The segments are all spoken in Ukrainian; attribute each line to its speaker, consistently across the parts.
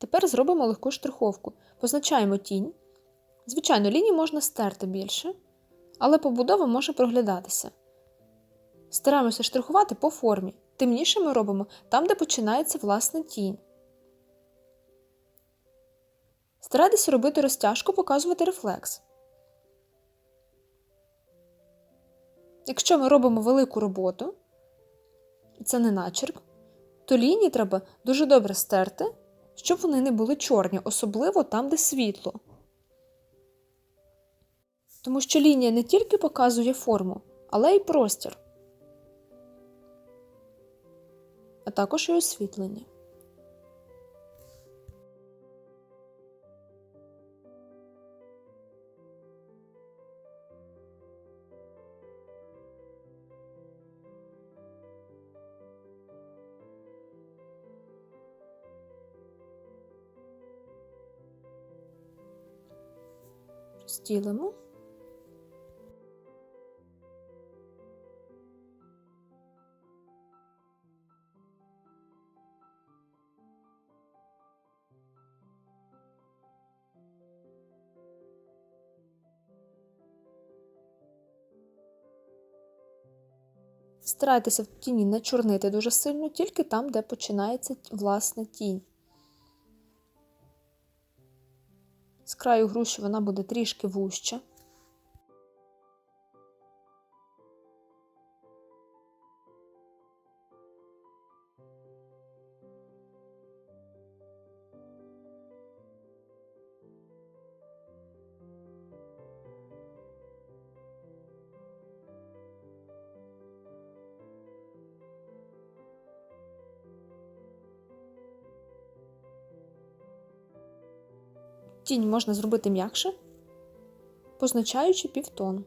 Speaker 1: Тепер зробимо легку штриховку. Позначаємо тінь. Звичайно, лінії можна стерти більше, але побудова може проглядатися. Стараємося штрихувати по формі. Темніше ми робимо там, де починається власна тінь. Старайтеся робити розтяжку, показувати рефлекс. Якщо ми робимо велику роботу, і це не начерк, то лінії треба дуже добре стерти, щоб вони не були чорні, особливо там, де світло. Тому що лінія не тільки показує форму, але й простір, а також і освітлення. Розділимо. Старайтеся в тіні не чорнити дуже сильно, тільки там, де починається власна тінь. З краю груші вона буде трішки вужча. Тінь можна зробити м'якше, позначаючи півтону.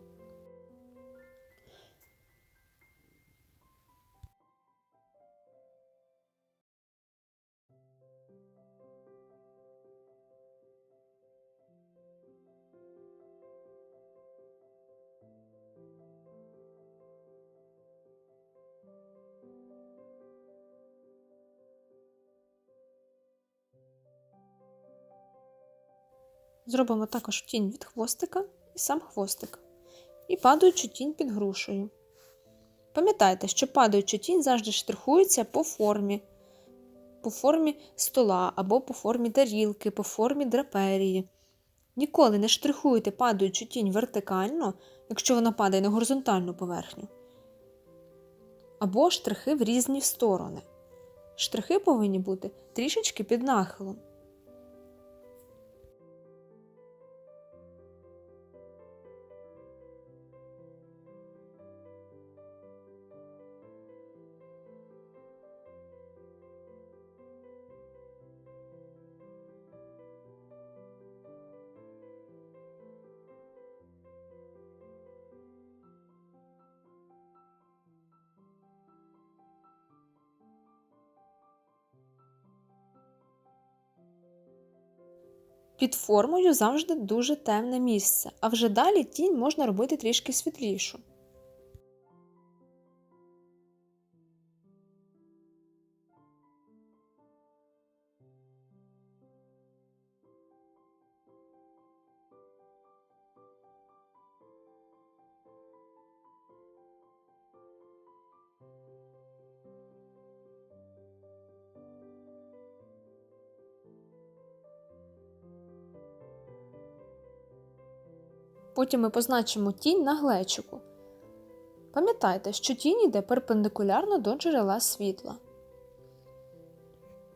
Speaker 1: Зробимо також тінь від хвостика і сам хвостик. І падаючу тінь під грушею. Пам'ятайте, що падаюча тінь завжди штрихується по формі, по формі стола або по формі тарілки, по формі драперії. Ніколи не штрихуйте падаючу тінь вертикально, якщо вона падає на горизонтальну поверхню. Або штрихи в різні сторони. Штрихи повинні бути трішечки під нахилом. Під формою завжди дуже темне місце, а вже далі тінь можна робити трішки світлішу. Потім ми позначимо тінь на глечику. Пам'ятайте, що тінь йде перпендикулярно до джерела світла.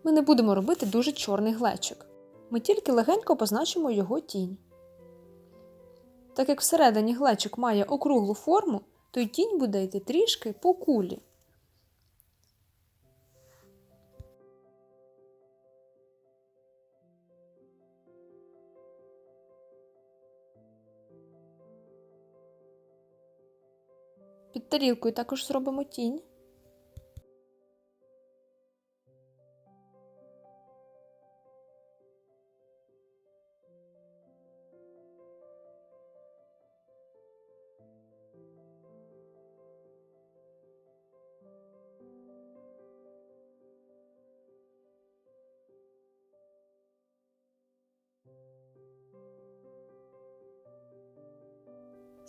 Speaker 1: Ми не будемо робити дуже чорний глечик. Ми тільки легенько позначимо його тінь. Так як всередині глечик має округлу форму, то й тінь буде йти трішки по кулі. Під тарілкою також зробимо тінь.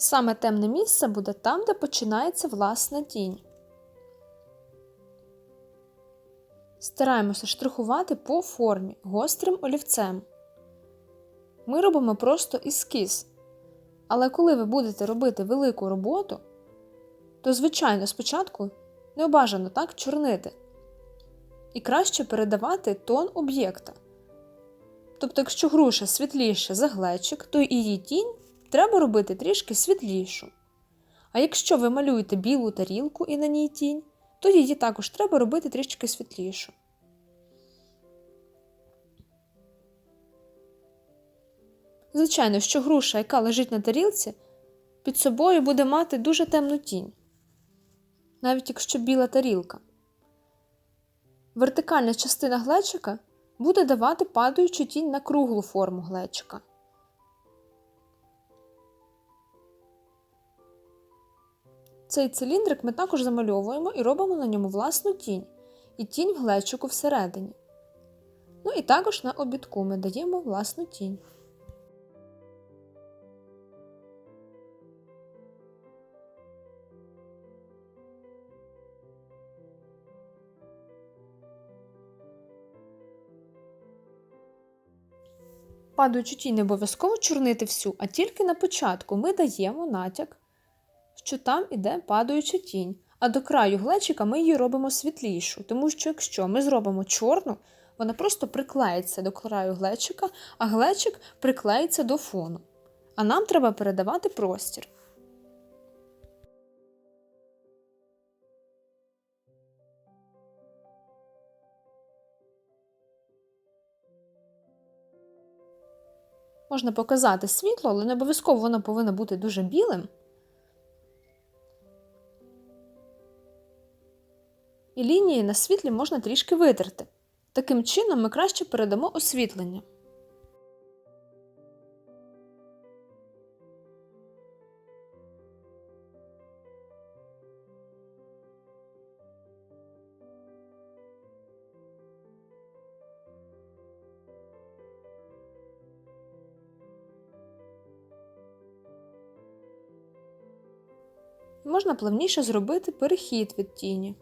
Speaker 1: Саме темне місце буде там, де починається власна тінь. Стараємося штрихувати по формі гострим олівцем. Ми робимо просто ескіз. Але коли ви будете робити велику роботу, то, звичайно, спочатку не бажано так чорнити. І краще передавати тон об'єкта. Тобто, якщо груша світліша за глечик, то її тінь треба робити трішки світлішу. А якщо ви малюєте білу тарілку і на ній тінь, то її також треба робити трішки світлішу. Звичайно, що груша, яка лежить на тарілці, під собою буде мати дуже темну тінь, навіть якщо біла тарілка. Вертикальна частина глечика буде давати падаючу тінь на круглу форму глечика. Цей циліндрик ми також замальовуємо і робимо на ньому власну тінь і тінь в глечику всередині. Ну і також на обідку ми даємо власну тінь. Падаючу тінь не обов'язково чорнити всю, а тільки на початку ми даємо натяк, що там іде падаюча тінь. А до краю глечика ми її робимо світлішу, тому що якщо ми зробимо чорну, вона просто приклеїться до краю глечика, а глечик приклеїться до фону. А нам треба передавати простір. Можна показати світло, але не обов'язково воно повинно бути дуже білим. Лінії на світлі можна трішки витерти. Таким чином ми краще передамо освітлення. Можна плавніше зробити перехід від тіні.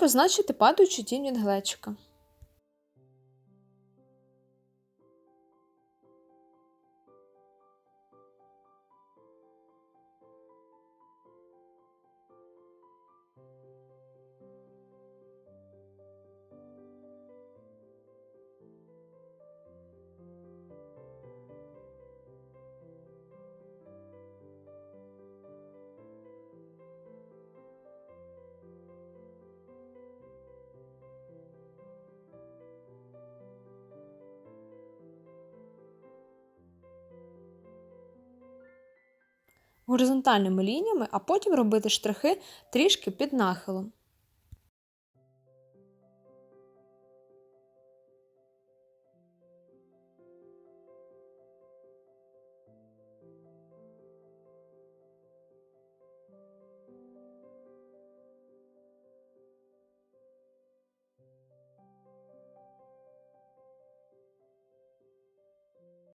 Speaker 1: Позначити падаючу тінь від глечика. Горизонтальними лініями, а потім робити штрихи трішки під нахилом.